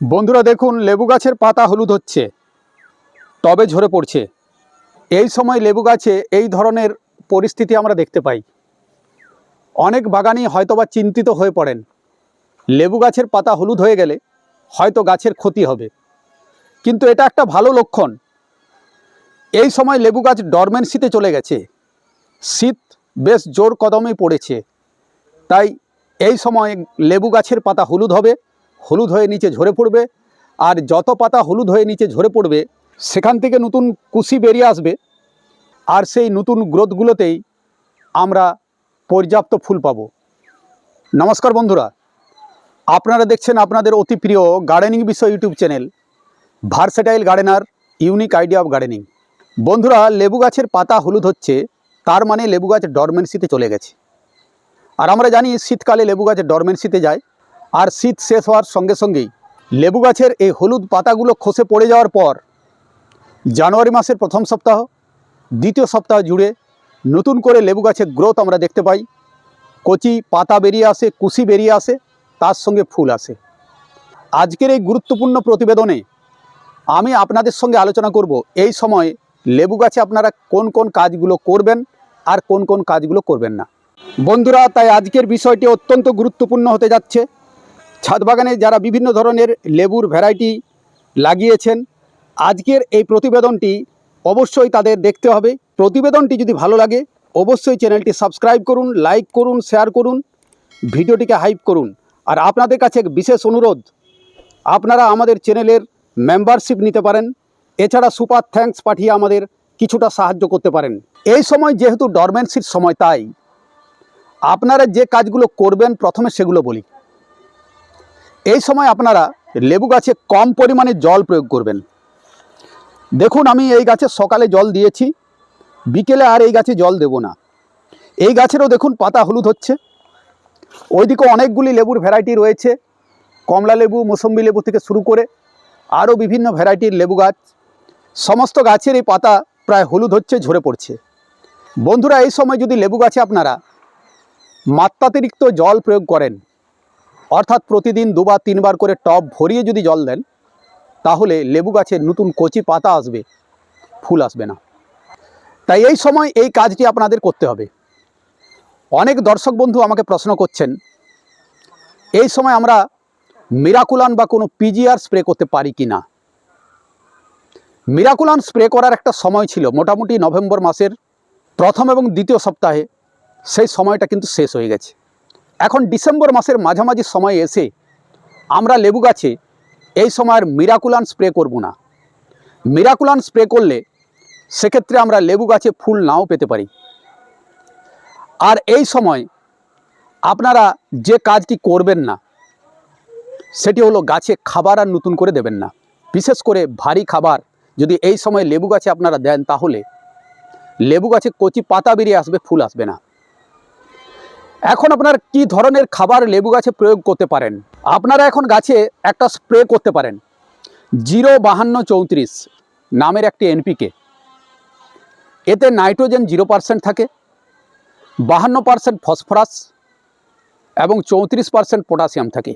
বন্ধুরা দেখুন, লেবু গাছের পাতা হলুদ হচ্ছে, টবে ঝরে পড়ছে। এই সময় লেবু গাছে এই ধরনের পরিস্থিতি আমরা দেখতে পাই। অনেক বাগানি হয়তোবা চিন্তিত হয়ে পড়েন। লেবু গাছের পাতা হলুদ হয়ে গেলে হয়তো গাছের ক্ষতি হবে। কিন্তু এটা একটা ভালো লক্ষণ। এই সময় লেবু গাছ ডরমেন্সিতে চলে গেছে। শীত বেশ জোর কদমে পড়েছে। তাই এই সময় লেবু গাছের পাতা হলুদ হবে। হলুদ হয়ে নিচে ঝরে পড়বে আর যত পাতা হলুদ হয়ে নিচে ঝরে পড়বে, সেখান থেকে নতুন কুশি বেরিয়ে আসবে আর সেই নতুন গ্রোথগুলোতেই আমরা পর্যাপ্ত ফুল পাব। নমস্কার বন্ধুরা, আপনারা দেখছেন আপনাদের অতি প্রিয় গার্ডেনিং বিষয় YouTube channel, versatile gardener unique idea of gardening. বন্ধুরা, লেবু গাছের পাতা হলুদ হচ্ছে, তার মানে লেবু গাছ ডরমেন্সিতে চলে গেছে। আর আমরা জানি শীতকালে লেবু গাছ ডরমেন্সিতে যায় আর শীত শেষ হওয়ার সঙ্গে সঙ্গেই লেবু গাছের এই হলুদ পাতাগুলো খসে পড়ে যাওয়ার পর জানুয়ারি মাসের প্রথম সপ্তাহ, দ্বিতীয় সপ্তাহ জুড়ে নতুন করে লেবু গাছের গ্রোথ আমরা দেখতে পাই। কচি পাতা বেরিয়ে আসে, কুশি বেরিয়ে আসে, তার সঙ্গে ফুল আসে। আজকের এই গুরুত্বপূর্ণ প্রতিবেদনে আমি আপনাদের সঙ্গে আলোচনা করব এই সময় লেবু গাছে আপনারা কোন কোন কাজগুলো করবেন আর কোন কোন কাজগুলো করবেন না। বন্ধুরা, তাই আজকের বিষয়টি অত্যন্ত গুরুত্বপূর্ণ হতে যাচ্ছে। ছাদ বাগানে যারা বিভিন্ন ধরনের লেবুর ভ্যারাইটি লাগিয়েছেন, আজকের এই প্রতিবেদনটি অবশ্যই তাদের দেখতে হবে। প্রতিবেদনটি যদি ভালো লাগে, অবশ্যই চ্যানেলটি সাবস্ক্রাইব করুন, লাইক করুন, শেয়ার করুন, ভিডিওটিকে হাইপ করুন। আর আপনাদের কাছে এক বিশেষ অনুরোধ, আপনারা আমাদের চ্যানেলের মেম্বারশিপ নিতে পারেন। এছাড়া সুপার থ্যাঙ্কস পাঠিয়ে আমাদের কিছুটা সাহায্য করতে পারেন। এই সময় যেহেতু ডরমেন্সির সময়, তাই আপনারা যে কাজগুলো করবেন, প্রথমে সেগুলো বলি। এই সময় আপনারা লেবু গাছে কম পরিমাণে জল প্রয়োগ করবেন। দেখুন, আমি এই গাছে সকালে জল দিয়েছি, বিকেলে আর এই গাছে জল দেব না। এই গাছেরও দেখুন, পাতা হলুদ হচ্ছে। ওইদিকে অনেকগুলি লেবুর ভ্যারাইটি রয়েছে, কমলা লেবু, মৌসম্বি লেবু থেকে শুরু করে আরও বিভিন্ন ভ্যারাইটির লেবু গাছ। সমস্ত গাছের এই পাতা প্রায় হলুদ হচ্ছে, ঝরে পড়ছে। বন্ধুরা, এই সময় যদি লেবু গাছে আপনারা মাত্রাতিরিক্ত জল প্রয়োগ করেন অর্থাৎ প্রতিদিন দুবার, তিনবার করে টব ভরিয়ে যদি জল দেন, তাহলে লেবু গাছের নতুন কচি পাতা আসবে, ফুল আসবে না। তাই এই সময় এই কাজটি আপনাদের করতে হবে। অনেক দর্শক বন্ধু আমাকে প্রশ্ন করছেন, এই সময় আমরা মিরাকুলান বা কোনো পিজিআর স্প্রে করতে পারি কি না? মিরাকুলান স্প্রে করার একটা সময় ছিল, মোটামুটি নভেম্বর মাসের প্রথম এবং দ্বিতীয় সপ্তাহে, সেই সময়টা কিন্তু শেষ হয়ে গেছে। এখন ডিসেম্বর মাসের মাঝামাঝি সময় এসে আমরা লেবু গাছে এই সময়ের মিরাকুলান স্প্রে করব না। মিরাকুলান স্প্রে করলে সেক্ষেত্রে আমরা লেবু গাছে ফুল নাও পেতে পারি। আর এই সময় আপনারা যে কাজটি করবেন না, সেটি হলো গাছে খাবার আর নতুন করে দেবেন না। বিশেষ করে ভারী খাবার যদি এই সময় লেবু গাছে আপনারা দেন, তাহলে লেবু গাছে কচি পাতা বেরিয়ে আসবে, ফুল আসবে না। এখন আপনার কি ধরনের খাবার লেবু গাছে প্রয়োগ করতে পারেন? আপনারা এখন গাছে একটা স্প্রে করতে পারেন। জিরো বাহান্ন চৌত্রিশ নামের একটি এনপিকে। এতে নাইট্রোজেন জিরো পার্সেন্ট থাকে, বাহান্ন পার্সেন্ট ফসফরাস এবং চৌত্রিশ পার্সেন্ট পটাশিয়াম থাকে,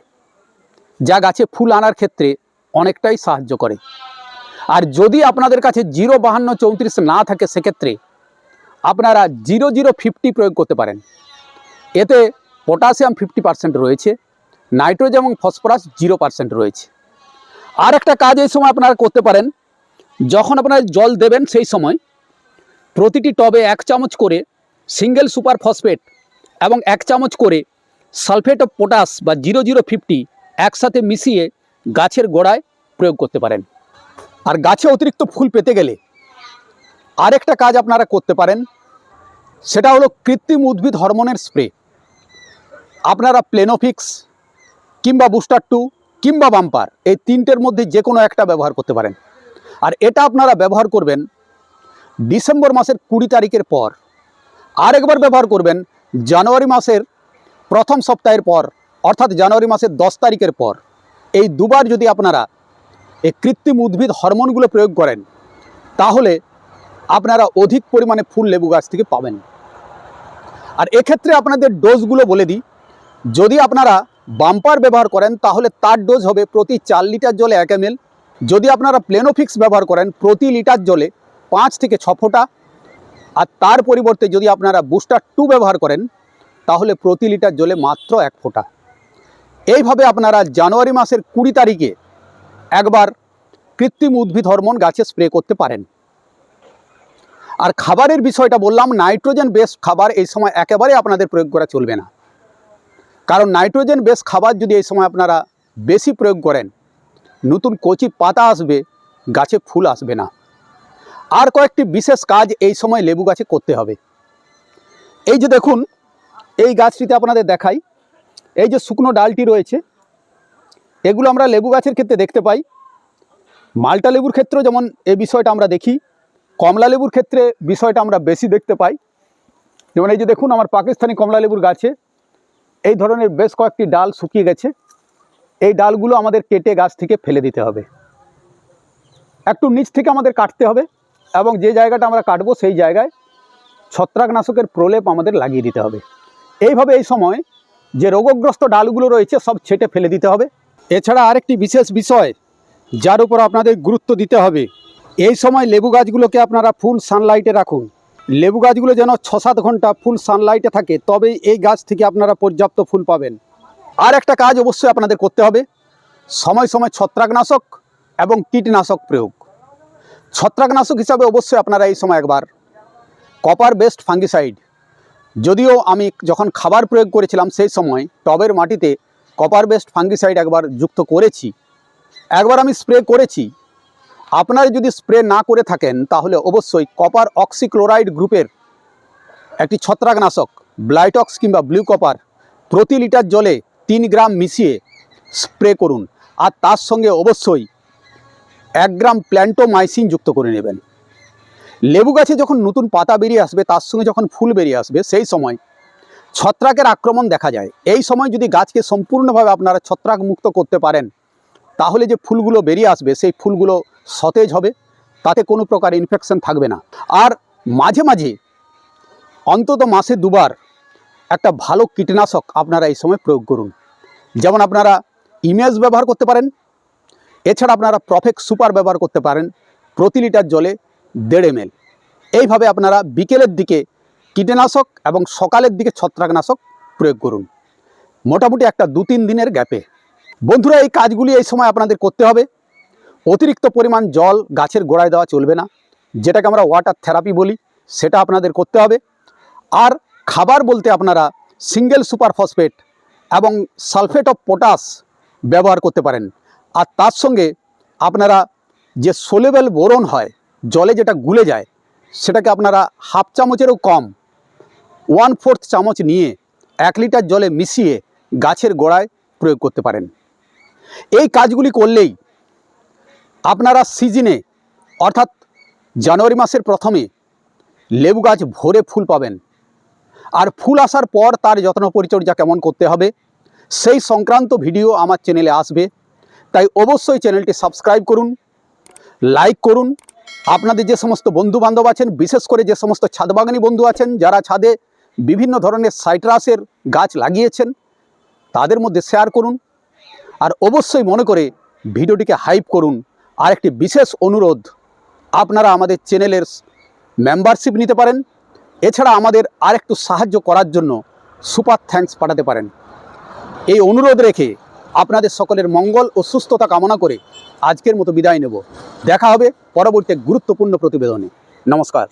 যা গাছে ফুল আনার ক্ষেত্রে অনেকটাই সাহায্য করে। আর যদি আপনাদের কাছে জিরো বাহান্ন চৌত্রিশ না থাকে, সেক্ষেত্রে আপনারা জিরো জিরো ফিফটি প্রয়োগ করতে পারেন। এতে পটাশিয়াম ফিফটি পার্সেন্ট রয়েছে, নাইট্রোজেন এবং ফসফরাস জিরো পার্সেন্ট রয়েছে। আর একটা কাজ এই সময় আপনারা করতে পারেন, যখন আপনারা জল দেবেন সেই সময় প্রতিটি টবে এক চামচ করে সিঙ্গেল সুপার ফসফেট এবং এক চামচ করে সালফেট অফ পটাশ বা জিরো জিরো ফিফটি একসাথে মিশিয়ে গাছের গোড়ায় প্রয়োগ করতে পারেন। আর গাছে অতিরিক্ত ফুল পেতে গেলে আরেকটা কাজ আপনারা করতে পারেন, সেটা হলো কৃত্রিম উদ্ভিদ হরমোনের স্প্রে। আপনারা প্লেনোফিক্স কিংবা বুস্টার টু কিংবা বাম্পার এই তিনটের মধ্যে যে কোনো একটা ব্যবহার করতে পারেন। আর এটা আপনারা ব্যবহার করবেন ডিসেম্বর মাসের কুড়ি তারিখের পর। আরেকবার ব্যবহার করবেন জানুয়ারি মাসের প্রথম সপ্তাহের পর, অর্থাৎ জানুয়ারি মাসের দশ তারিখের পর। এই দুবার যদি আপনারা এই কৃত্রিম উদ্ভিদ হরমোনগুলো প্রয়োগ করেন, তাহলে আপনারা অধিক পরিমাণে ফুল লেবু গাছ থেকে পাবেন। আর এক্ষেত্রে আপনাদের ডোজগুলো বলে দিই। যদি আপনারা বাম্পার ব্যবহার করেন, তাহলে তার ডোজ হবে প্রতি চার লিটার জলে এক এম যদি আপনারা প্লেনোফিক্স ব্যবহার করেন, প্রতি লিটার জলে পাঁচ থেকে ছ ফোঁটা। আর তার পরিবর্তে যদি আপনারা বুস্টার টু ব্যবহার করেন, তাহলে প্রতি লিটার জলে মাত্র এক ফোঁটা। এইভাবে আপনারা জানুয়ারি মাসের কুড়ি তারিখে একবার কৃত্রিম উদ্ভিদ হরমোন গাছে স্প্রে করতে পারেন। আর খাবারের বিষয়টা বললাম নাইট্রোজেন বেস খাবার এই সময় একেবারে আপনাদের প্রয়োগ করা চলবে না। কারণ নাইট্রোজেন বেস খাবার যদি এই সময় আপনারা বেশি প্রয়োগ করেন, নতুন কচি পাতা আসবে, গাছে ফুল আসবে না। আর কয়েকটি বিশেষ কাজ এই সময় লেবু গাছে করতে হবে। এই যে দেখুন, এই গাছটিতে আপনাদের দেখাই, এই যে শুকনো ডালটি রয়েছে, এগুলো আমরা লেবু গাছের ক্ষেত্রে দেখতে পাই। মালটা লেবুর ক্ষেত্রেও যেমন এই বিষয়টা আমরা দেখি, কমলা লেবুর ক্ষেত্রে বিষয়টা আমরা বেশি দেখতে পাই। যেমন এই যে দেখুন, আমার পাকিস্তানি কমলা লেবুর গাছে এই ধরনের বেশ কয়েকটি ডাল শুকিয়ে গেছে। এই ডালগুলো আমাদের কেটে গাছ থেকে ফেলে দিতে হবে। একটু নিচ থেকে আমাদের কাটতে হবে এবং যে জায়গাটা আমরা কাটবো সেই জায়গায় ছত্রাকনাশকের প্রলেপ আমাদের লাগিয়ে দিতে হবে। এইভাবে এই সময় যে রোগগ্রস্ত ডালগুলো রয়েছে সব ছেটে ফেলে দিতে হবে। এছাড়া আরেকটি বিশেষ বিষয়, যার উপর আপনাদের গুরুত্ব দিতে হবে। এই সময় লেবু গাছগুলোকে আপনারা ফুল সানলাইটে রাখুন। লেবু গাছগুলো যেন ছ সাত ঘণ্টা ফুল সানলাইটে থাকে, তবেই এই গাছ থেকে আপনারা পর্যাপ্ত ফুল পাবেন। আর একটা কাজ অবশ্যই আপনাদের করতে হবে, সময় সময় ছত্রাকনাশক এবং কীটনাশক প্রয়োগ। ছত্রাকনাশক হিসাবে অবশ্যই আপনারা এই সময় একবার কপার বেস্ট ফাঙ্গিসাইড যদিও আমি যখন খাবার প্রয়োগ করেছিলাম সেই সময় টবের মাটিতে কপার বেস্ট ফাঙ্গিসাইড একবার যুক্ত করেছি। একবার আমি স্প্রে করেছি আপনারা যদি স্প্রে না করে থাকেন, তাহলে অবশ্যই কপার অক্সিক্লোরাইড গ্রুপের একটি ছত্রাকনাশক ব্লাইটক্স কিংবা ব্লু কপার প্রতি লিটার জলে তিন গ্রাম মিশিয়ে স্প্রে করুন। আর তার সঙ্গে অবশ্যই এক গ্রাম প্ল্যান্টোমাইসিন যুক্ত করে নেবেন। লেবু গাছে যখন নতুন পাতা বেরিয়ে আসবে, তার সঙ্গে যখন ফুল বেরিয়ে আসবে, সেই সময় ছত্রাকের আক্রমণ দেখা যায়। এই সময় যদি গাছকে সম্পূর্ণভাবে আপনারা ছত্রাক মুক্ত করতে পারেন, তাহলে যে ফুলগুলো বেরিয়ে আসবে, সেই ফুলগুলো সতেজ হবে, তাতে কোনো প্রকার ইনফেকশন থাকবে না। আর মাঝে মাঝে, অন্তত মাসে দুবার একটা ভালো কীটনাশক আপনারা এই সময় প্রয়োগ করুন। যেমন আপনারা ইমেজ ব্যবহার করতে পারেন, এছাড়া আপনারা প্রফেক্ট সুপার ব্যবহার করতে পারেন, প্রতি লিটার জলে দেড় এম এইভাবে আপনারা বিকেলের দিকে কীটনাশক এবং সকালের দিকে ছত্রাকনাশক প্রয়োগ করুন। মোটামুটি একটা দু তিন দিনের গ্যাপে। বন্ধুরা, এই কাজগুলি এই সময় আপনাদের করতে হবে। অতিরিক্ত পরিমাণ জল গাছের গোড়ায় দেওয়া চলবে না। যেটাকে আমরা ওয়াটার থেরাপি বলি, সেটা আপনাদের করতে হবে। আর খাবার বলতে আপনারা সিঙ্গেল সুপার ফসফেট এবং সালফেট অফ পটাশ ব্যবহার করতে পারেন। আর তার সঙ্গে আপনারা যে সোলেবেল বোরন হয়, জলে যেটা গুলে যায়, সেটাকে আপনারা হাফ চামচেরও কম ওয়ান ফোর্থ চামচ নিয়ে এক লিটার জলে মিশিয়ে গাছের গোড়ায় প্রয়োগ করতে পারেন। এই কাজগুলি করলেই আপনারা সিজনে, অর্থাৎ জানুয়ারি মাসের প্রথমে লেবু গাছ ভরে ফুল পাবেন। আর ফুল আসার পর তার যত্ন পরিচর্যা কেমন করতে হবে, সেই সংক্রান্ত ভিডিও আমার চ্যানেলে আসবে। তাই অবশ্যই চ্যানেলটি সাবস্ক্রাইব করুন, লাইক করুন। আপনাদের যে সমস্ত বন্ধু বান্ধব আছেন, বিশেষ করে যে সমস্ত ছাদবাগানি বন্ধু আছেন, যারা ছাদে বিভিন্ন ধরনের সাইট্রাসের গাছ লাগিয়েছেন, তাদের মধ্যে শেয়ার করুন। আর অবশ্যই মনে করে ভিডিওটিকে হাইপ করুন। আর একটি বিশেষ অনুরোধ, আপনারা আমাদের চ্যানেলের মেম্বারশিপ নিতে পারেন। এছাড়া আমাদের আর একটু সাহায্য করার জন্য সুপার থ্যাঙ্কস পাঠাতে পারেন। এই অনুরোধ রেখে আপনাদের সকলের মঙ্গল ও সুস্থতা কামনা করে আজকের মতো বিদায় নেব। দেখা হবে পরবর্তী গুরুত্বপূর্ণ প্রতিবেদনে। নমস্কার।